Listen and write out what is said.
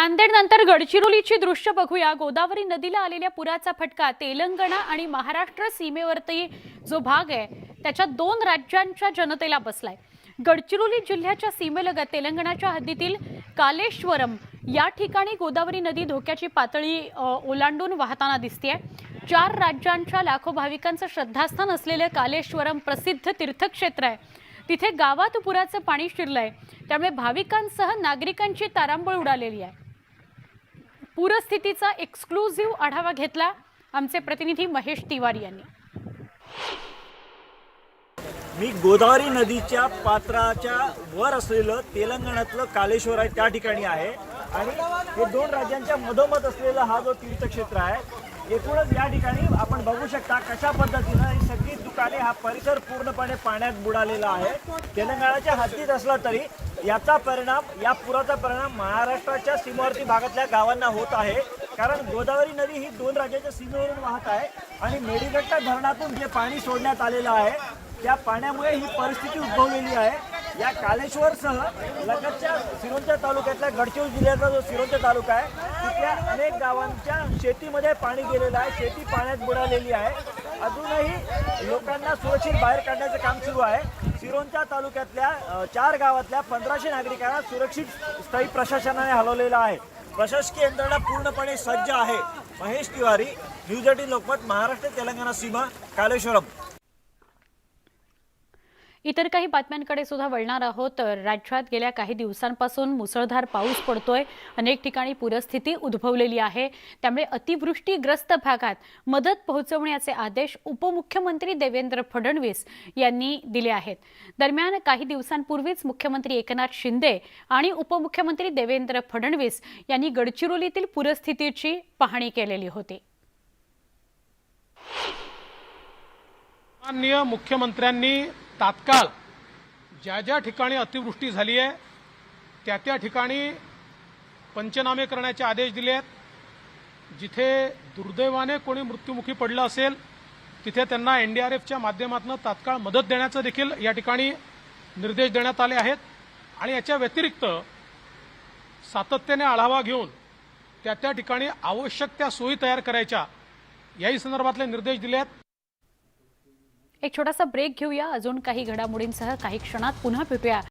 नांदेड नंतर गडचिरोलीची दृश्य बघूया. गोदावरी नदीला आलेल्या पुराचा फटका. तेलंगणा आणि महाराष्ट्र सीमेवरती जो भाग आहे त्याच्या दोन राज्यांच्या जनतेला बसलाय. गडचिरोली जिल्ह्याच्या सीमेलगत तेलंगणाच्या हद्दीतील कालेश्वरम या ठिकाणी गोदावरी नदी धोक्याची पातळी ओलांडून वाहताना दिसते चार राज्यांच्या लाखो भाविकांचं श्रद्धास्थान असलेलं कालेश्वरम प्रसिद्ध तीर्थक्षेत्र आहे. तिथे गावात पुराचं पाणी शिरलंय. त्यामुळे भाविकांसह नागरिकांची तारांबळ उडालेली आहे. पूरस्थितीचा एक्सक्लुझिव्ह आढावा घेतला आमचे प्रतिनिधी महेश तिवारी यांनी. मी गोदावरी नदीच्या पात्राच्या वर असलेलं तेलंगणातलं कालेश्वर आहे त्या ठिकाणी आहे. आणि हे दोन राज्यांच्या मधोमध असलेला हा जो तीर्थक्षेत्र आहे एकूणच या ठिकाणी आपण बघू शकता कशा पद्धतीनं ही सगळी दुकाने हा परिसर पूर्णपणे पाण्यात बुडालेला आहे. तेलंगणाच्या हद्दीत असला तरी याचा परिणाम या पुराचा परिणाम महाराष्ट्राच्या सीमावर्ती भागातल्या गावांना होत आहे. कारण गोदावरी नदी ही दोन राज्याच्या सीमेवरून वाहत आहे आणि मेडीगट्टा धरणातून जे पाणी सोडण्यात आलेलं आहे. त्या पाण्यामुळे ही परिस्थिती उद्भवलेली आहे. या कालेश्वरसह लगतच्या सिरोंचा तालुक्यातल्या गडचिरोली जिल्ह्याचा जो सिरोंचा तालुका आहे तिथल्या अनेक गावांच्या शेतीमध्ये पाणी गेलेलं आहे. शेती पाण्यात बुडालेली आहे. अजूनही लोकांना सुरक्षित बाहेर काढण्याचं काम सुरू आहे. सिरोंचा तालुक्यातल्या चार गावातल्या पंधराशे नागरिकांना सुरक्षित स्थळी प्रशासनाने हलवलेलं आहे. प्रशासकीय यंत्रणा पूर्णपणे सज्ज आहे. महेश तिवारी न्यूज एटीन लोकमत महाराष्ट्र तेलंगणा सीमा कालेश्वरम. इतर काही बातम्यांकडे सुद्धा वळणार आहोत. राज्यात गेल्या काही दिवसांपासून मुसळधार पाऊस पडतोय. अनेक ठिकाणी पूरस्थिती उद्भवलेली आहे. त्यामुळे अतिवृष्टीग्रस्त भागात मदत पोहोचवण्याचे आदेश उपमुख्यमंत्री देवेंद्र फडणवीस यांनी दिले आहेत. दरम्यान काही दिवसांपूर्वीच मुख्यमंत्री एकनाथ शिंदे आणि उपमुख्यमंत्री देवेंद्र फडणवीस यांनी गडचिरोलीतील पूरस्थितीची पाहणी केलेली होती. माननीय मुख्यमंत्र्यांनी तात्काळ ज्या ज्या ठिकाणी अतिवृष्टी झाली आहे त्या त्या ठिकाणी पंचनामे करण्याचे आदेश दिले आहेत. जिथे दुर्दैवाने कोणी मृत्युमुखी पडलं असेल तिथे त्यांना एन डी आर एफच्या माध्यमातून तात्काळ मदत देण्याचं देखील या ठिकाणी निर्देश देण्यात आले आहेत. आणि याच्या व्यतिरिक्त सातत्याने आढावा घेऊन त्या त्या ठिकाणी आवश्यक त्या सोयी तयार करायच्या याही संदर्भातले निर्देश दिले आहेत. एक छोटासा ब्रेक घेऊया. अजून काही घडामोडींसह काही क्षणात पुन्हा भेटूया.